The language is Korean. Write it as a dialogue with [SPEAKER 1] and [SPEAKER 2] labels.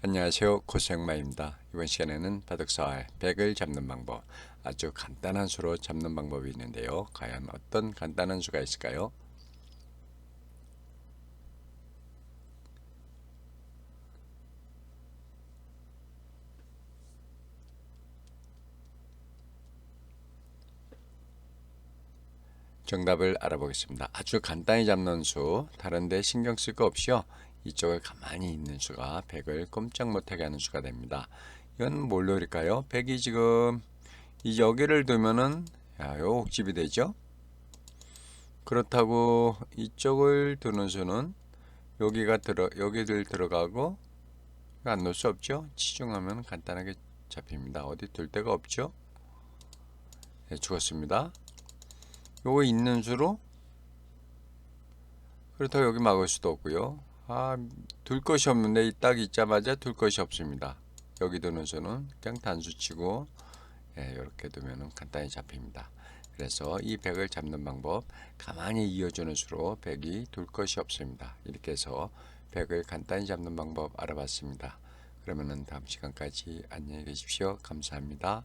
[SPEAKER 1] 안녕하세요 고생마입니다 이번 시간에는 바둑사의 100을 잡는 방법 아주 간단한 수로 잡는 방법이 있는데요 과연 어떤 간단한 수가 있을까요 정답을 알아보겠습니다. 아주 간단히 잡는 수, 다른데 신경 쓸 거 없이요. 이쪽을 가만히 있는 수가 100을 꼼짝 못하게 하는 수가 됩니다. 이건 뭘로 일까요? 100이 지금 이 여기를 두면은 야, 요 옥집이 되죠? 그렇다고 이쪽을 두는 수는 여기가 들어 여기들 들어가고 안 놓을 수 없죠? 치중하면 간단하게 잡힙니다. 어디 둘 데가 없죠? 네, 죽었습니다. 요거 있는 수로 그렇다고 여기 막을 수도 없고요. 아, 둘 것이 없는데 딱 있자마자 둘 것이 없습니다. 여기 두는 수는 그냥 단수치고 예, 이렇게 두면은 간단히 잡힙니다. 그래서 이 100을 잡는 방법 가만히 이어주는 수로 100이 둘 것이 없습니다. 이렇게 해서 100을 간단히 잡는 방법 알아봤습니다. 그러면은 다음 시간까지 안녕히 계십시오. 감사합니다.